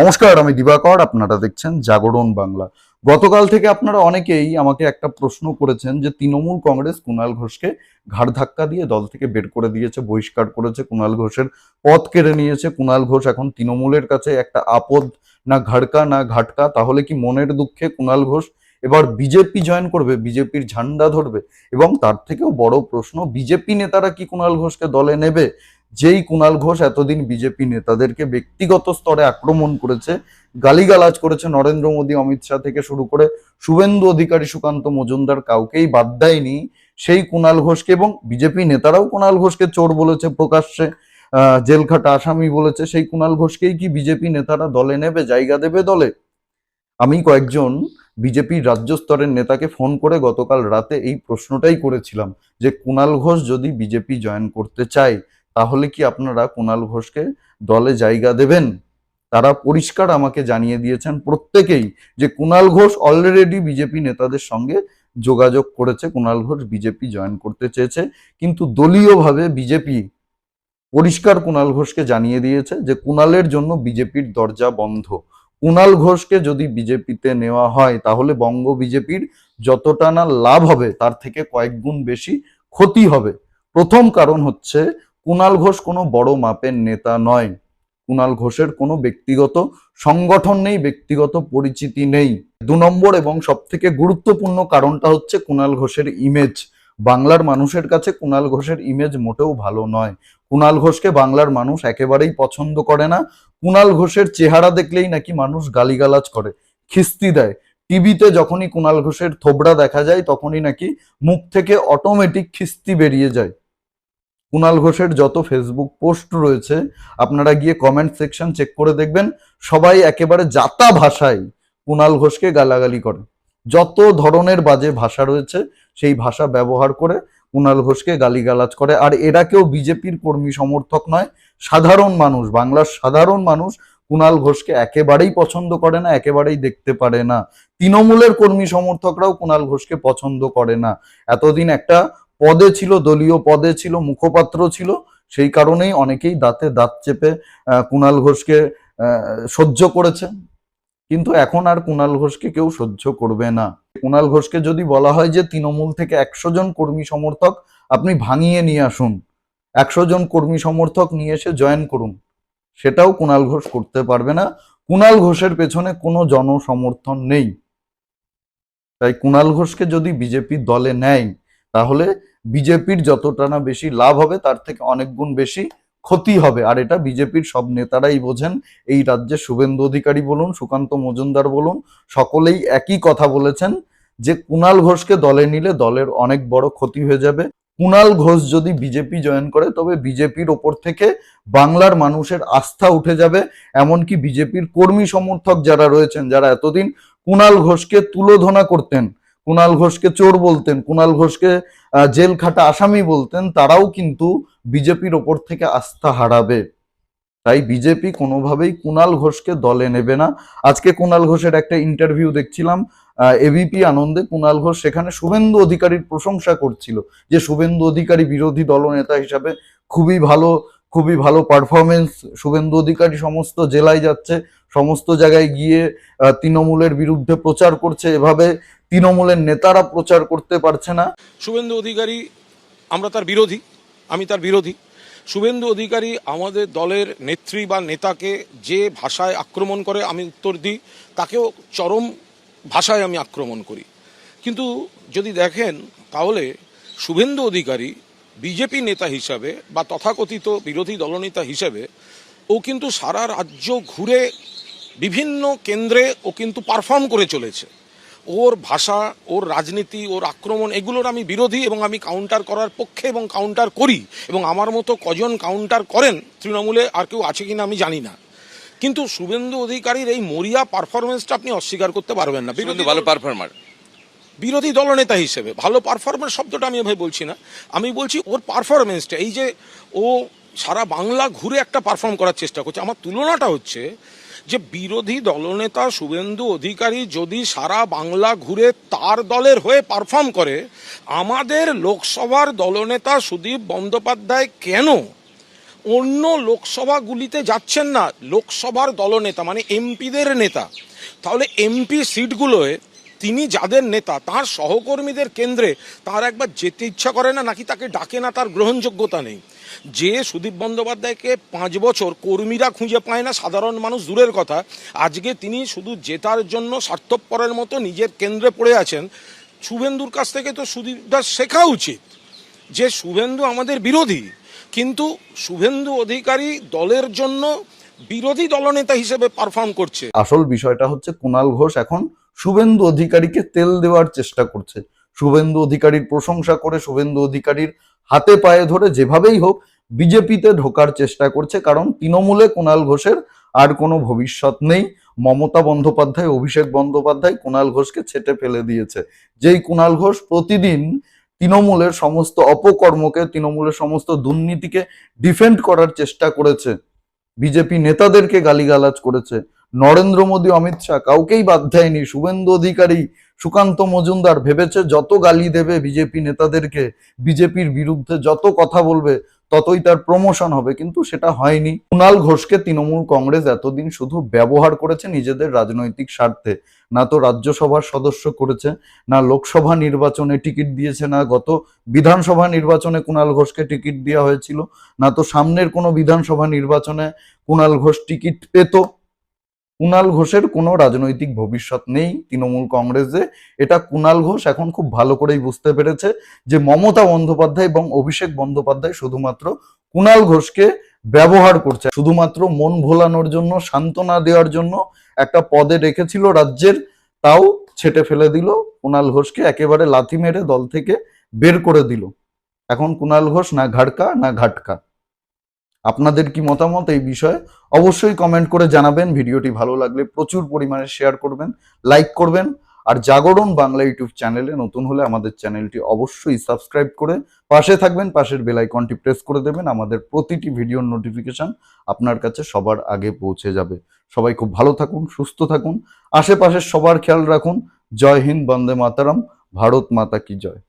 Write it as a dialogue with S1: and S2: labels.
S1: নমস্কার, আমি দিবাকর, আপনারা দেখছেন জাগরণ বাংলা। গতকাল থেকে আপনারা অনেকেই আমাকে একটা প্রশ্ন করেছেন যে তৃণমূল কংগ্রেস কুণাল ঘোষকে ঘাড় ধাক্কা দিয়ে দল থেকে বের করে দিয়েছে, বহিষ্কার করেছে কুণাল ঘোষের পথ কেড়ে নিয়েছে। কুণাল ঘোষ এখন তৃণমূলের কাছে একটা আপদ, না ঘাড়কা, না ঘাটকা, তাহলে কি মনের দুঃখে কুণাল ঘোষ এবার বিজেপি জয়েন করবে, বিজেপির ঝান্ডা ধরবে? এবং তার থেকেও বড় প্রশ্ন, বিজেপি নেতারা কি কুণাল ঘোষকে দলে নেবে? যেই কুণাল ঘোষ এতদিন বিজেপি নেতাদেরকে ব্যক্তিগত স্তরে আক্রমণ করেছে, গালিগালাজ করেছে নরেন্দ্র মোদী, অমিত শাহ থেকে শুরু করে শুভেন্দু অধিকারী সুকান্ত মজুমদার কাউকেই বাদ দেয়নি সেই কুণাল ঘোষকে এবং বিজেপি নেতারাও কুণাল ঘোষকে চোর বলেছে প্রকাশ্যে। জেলখাটা আসামি বলেছে সেই কুণাল ঘোষকেই কি বিজেপি নেতারা দলে নেবে, জায়গা দেবে দলে? আমি কয়েকজন বিজেপির রাজ্য স্তরের নেতাকে ফোন করে গতকাল রাতে এই প্রশ্নটাই করেছিলাম যে কুণাল ঘোষ যদি বিজেপি জয়েন করতে চায় তাহলে কি আপনারা কুণাল ঘোষকে দলে জায়গা দেবেন? তারা পরিষ্কার আমাকে জানিয়ে দিয়েছেন প্রত্যেকেই যে কুণাল ঘোষ অলরেডি বিজেপি নেতাদের সঙ্গে যোগাযোগ করেছে। কুণাল ঘোষ বিজেপি জয়েন করতে চেয়েছে। কিন্তু দলীয়ভাবে বিজেপি পরিষ্কার কুণাল ঘোষকে জানিয়ে দিয়েছে যে কুণালের জন্য বিজেপির দরজা বন্ধ। কুণাল ঘোষকে যদি বিজেপিতে নেওয়া হয়, তাহলে বঙ্গ বিজেপির যতটা না লাভ হবে, তার থেকে কয়েক গুণ বেশি ক্ষতি হবে। প্রথম কারণ হচ্ছে কুণাল ঘোষ কোনো বড় মাপের নেতা নয়। কুণাল ঘোষের কোনো ব্যক্তিগত সংগঠন নেই, ব্যক্তিগত পরিচিতি নেই। দু নম্বর এবং সব থেকে গুরুত্বপূর্ণ কারণটা হচ্ছে কুণাল ঘোষের ইমেজ বাংলার মানুষের কাছে কুণাল ঘোষের ইমেজ মোটেও ভালো নয়। কুণাল ঘোষকে বাংলার মানুষ একেবারেই পছন্দ করে না। কুণাল ঘোষের চেহারা দেখলেই নাকি মানুষ গালিগালাজ করে, খিস্তি দেয়। টিভিতে যখনই কুণাল ঘোষের থোবড়া দেখা যায়, তখনই নাকি মুখ থেকে অটোমেটিক খিস্তি বেরিয়ে যায়। কুণাল ঘোষের যত ফেসবুক পোস্ট রয়েছে, আপনারা গিয়ে কমেন্ট সেকশন চেক করে দেখবেন, সবাই একেবারে জাতা ভাষায় কুণাল ঘোষকে গালাগালি করে। যত ধরনের বাজে ভাষা রয়েছে, সেই ভাষা ব্যবহার করে কুণাল ঘোষকে গালিগালাজ করে। আর এরা কেউ বিজেপির কর্মী সমর্থক নয়, সাধারণ মানুষ, বাংলার সাধারণ মানুষ কুণাল ঘোষকে একেবারেই পছন্দ করে না, একেবারেই দেখতে পারে না। তৃণমূলের কর্মী সমর্থকরাও কুণাল ঘোষকে পছন্দ করে না। এতদিন একটা পদে ছিল, দলীয় পদে ছিল, মুখপাত্র ছিল, সেই কারণেই অনেকেই দাঁতে দাঁত চেপে কুণাল ঘোষকে সহ্য করেছে কিন্তু এখন আর কুণাল ঘোষকে কেউ সহ্য করবে না। কুণাল ঘোষকে যদি বলা হয় যে তৃণমূল থেকে একশো জন কর্মী সমর্থক আপনি ভাঙিয়ে নিয়ে আসুন, একশো জন কর্মী সমর্থক নিয়ে এসে জয়েন করুন, সেটাও কুণাল ঘোষ করতে পারবে না। কুণাল ঘোষের পেছনে কোনো জনসমর্থন নেই। তাই কুণাল ঘোষকে যদি বিজেপি দলে নেয়, তাহলে বিজেপির যতটা না বেশি লাভ হবে, তার থেকে অনেক গুণ বেশি ক্ষতি হবে। আর এটা বিজেপির সব নেতারাই বোঝেন। এই রাজ্যে শুভেন্দু অধিকারী বলুন, সুকান্ত মজুমদার বলুন, সকলেই একই কথা বলেছেন যে কুণাল ঘোষকে দলে নিলে দলের অনেক বড় ক্ষতি হয়ে যাবে। কুণাল ঘোষ যদি বিজেপি জয়েন করে, তবে বিজেপির ওপর থেকে বাংলার মানুষের আস্থা উঠে যাবে। এমনকি বিজেপির কর্মী সমর্থক যারা রয়েছেন, যারা এতদিন কুণাল ঘোষকে তুলোধনা করতেন কুণাল ঘোষকে চোর বলতেন কুণাল ঘোষকে জেল খাটা আসামি বলতেন, তারাও কিন্তু বিজেপির ওপর থেকে আস্থা হারাবে। তাই বিজেপি কোনোভাবেই কুণাল ঘোষকে দলে নেবে না। আজকে কুণাল ঘোষের একটা ইন্টারভিউ দেখছিলাম এবিপি আনন্দে কুণাল ঘোষ সেখানে শুভেন্দু অধিকারীর প্রশংসা করছিল যে শুভেন্দু অধিকারী বিরোধী দলনেতা হিসাবে খুবই ভালো খুবই ভালো পারফরমেন্স শুভেন্দু অধিকারী সমস্ত জেলায় যাচ্ছে সমস্ত জায়গায় গিয়ে তৃণমূলের বিরুদ্ধে প্রচার করছে, এভাবে তৃণমূলের নেতারা প্রচার করতে পারছে না।
S2: শুভেন্দু অধিকারী, আমরা তার বিরোধী, আমি তার বিরোধী। শুভেন্দু অধিকারী আমাদের দলের নেত্রী বা নেতাকে যে ভাষায় আক্রমণ করে আমি উত্তর দিই, তাকেও চরম ভাষায় আমি আক্রমণ করি। কিন্তু যদি দেখেন, তাহলে শুভেন্দু অধিকারী বিজেপি নেতা হিসাবে বা তথাকথিত বিরোধী দলনেতা হিসেবে, ও কিন্তু সারা রাজ্য ঘুরে বিভিন্ন কেন্দ্রে ও কিন্তু পারফর্ম করে চলেছে। ওর ভাষা ওর রাজনীতি ওর আক্রমণ এগুলোর আমি বিরোধী এবং আমি কাউন্টার করার পক্ষে এবং কাউন্টার করি এবং আমার মতো কজন কাউন্টার করেন তৃণমূলে আর কেউ আছে কিনা আমি জানি না। কিন্তু শুভেন্দু অধিকারীর এই মরিয়া পারফরমেন্সটা আপনি অস্বীকার করতে পারবেন না।
S3: বিরোধী ভালো পারফর্মার
S2: বিরোধী দলনেতা হিসেবে। ভালো পারফরমেন্স শব্দটা আমি এভাবে বলছি না। আমি বলছি ওর পারফরমেন্সটা এই যে ও সারা বাংলা ঘুরে একটা পারফর্ম করার চেষ্টা করছে। আমার তুলনাটা হচ্ছে যে বিরোধী দলনেতা শুভেন্দু অধিকারী যদি সারা বাংলা ঘুরে তার দলের হয়ে পারফর্ম করে, আমাদের লোকসভার দলনেতা সুদীপ বন্দ্যোপাধ্যায় কেন অন্য লোকসভাগুলিতে যাচ্ছেন না? লোকসভার দলনেতা মানে এমপিদের নেতা। তাহলে এমপি সিটগুলোয় তিনি যাদের নেতা, তার সহকর্মীদের কেন্দ্রে তার একবার যেতে ইচ্ছা করে না, নাকি তাকে ডাকে না, তার গ্রহণযোগ্যতা নেই? যে সুদীপ বন্দ্যোপাধ্যায়কে পাঁচ বছর কর্মীরা খুঁজে পায় না, সাধারণ মানুষ দূরের কথা, আজকে তিনি শুধু জেতার জন্য স্বার্থপরের মতো নিজের কেন্দ্রে পড়ে আছেন। শুভেন্দুর কাছ থেকে তো সুদীপদার শেখা উচিত যে শুভেন্দু আমাদের বিরোধী। কিন্তু শুভেন্দু অধিকারী দলের জন্য বিরোধী দলনেতা হিসেবে পারফর্ম করছে।
S1: আসল বিষয়টা হচ্ছে কুণাল ঘোষ এখন শুভেন্দু অধিকারীকে তেল দেওয়ার চেষ্টা করছে। শুভেন্দু অধিকারীর প্রশংসা করে শুভেন্দু অধিকারীর হাতে পায়ে ধরে যেভাবেই হোক বিজেপিতে ঢোকার চেষ্টা করছে, কারণ তৃণমূলে কুণাল ঘোষের আর কোনো ভবিষ্যৎ নেই। মমতা বন্দ্যোপাধ্যায়, অভিষেক বন্দ্যোপাধ্যায় কুণাল ঘোষকে ছেটে ফেলে দিয়েছে। যেই কুণাল ঘোষ প্রতিদিন তৃণমূলের সমস্ত অপকর্মকে, তৃণমূলের সমস্ত দুর্নীতিকে ডিফেন্ড করার চেষ্টা করেছে। বিজেপি নেতাদেরকে গালিগালাজ করেছে। নরেন্দ্র মোদী, অমিত শাহ, কাউকেই বাদ দেয়নি। শুভেন্দু অধিকারী, সুকান্ত মজুমদার ভেবেছে যত গালি দেবে বিজেপি নেতাদেরকে, বিজেপির বিরুদ্ধে যত কথা বলবে, ততই তার প্রমোশন হবে। কিন্তু সেটা হয়নি। কুণাল ঘোষকে তৃণমূল কংগ্রেস এতদিন শুধু ব্যবহার করেছে নিজেদের রাজনৈতিক স্বার্থে। না তো রাজ্যসভার সদস্য করেছে, না লোকসভা নির্বাচনে টিকিট দিয়েছে, না গত বিধানসভা নির্বাচনে কুণাল ঘোষকে টিকিট দেওয়া হয়েছিল, না তো সামনের কোনো বিধানসভা নির্বাচনে কুণাল ঘোষ টিকিট পেত। কুণাল ঘোষের কোনো রাজনৈতিক ভবিষ্যৎ নেই তৃণমূল কংগ্রেসে। এটা কুণাল ঘোষ এখন খুব ভালো করেই বুঝতে পেরেছে যে মমতা বন্দ্যোপাধ্যায় এবং অভিষেক বন্দ্যোপাধ্যায় শুধুমাত্র কুণাল ঘোষকে ব্যবহার করছে, শুধুমাত্র মন ভোলানোর জন্য, সান্ত্বনা দেওয়ার জন্য একটা পদে রেখেছিল রাজ্যের, তাও ছেটে ফেলে দিল। কুণাল ঘোষকে একেবারে লাথি মেরে দল থেকে বের করে দিল। এখন কুণাল ঘোষ না ঘাটকা না ঘাটকা। আপনাদের কি মতামত এই বিষয়ে অবশ্যই কমেন্ট করে জানাবেন। ভিডিওটি ভালো লাগলে প্রচুর পরিমাণে শেয়ার করবেন লাইক করবেন। আর জাগরণ বাংলা ইউটিউব চ্যানেলে নতুন হলে আমাদের চ্যানেলটি অবশ্যই সাবস্ক্রাইব করে পাশে থাকবেন, পাশের বেল আইকনটি প্রেস করে দেবেন। আমাদের প্রতিটি ভিডিওর নোটিফিকেশন আপনার কাছে সবার আগে পৌঁছে যাবে। সবাই খুব ভালো থাকুন, সুস্থ থাকুন। আশেপাশের সবার খেয়াল রাখুন। জয় হিন্দ, বন্দে মাতারাম। ভারত মাতা কি জয়।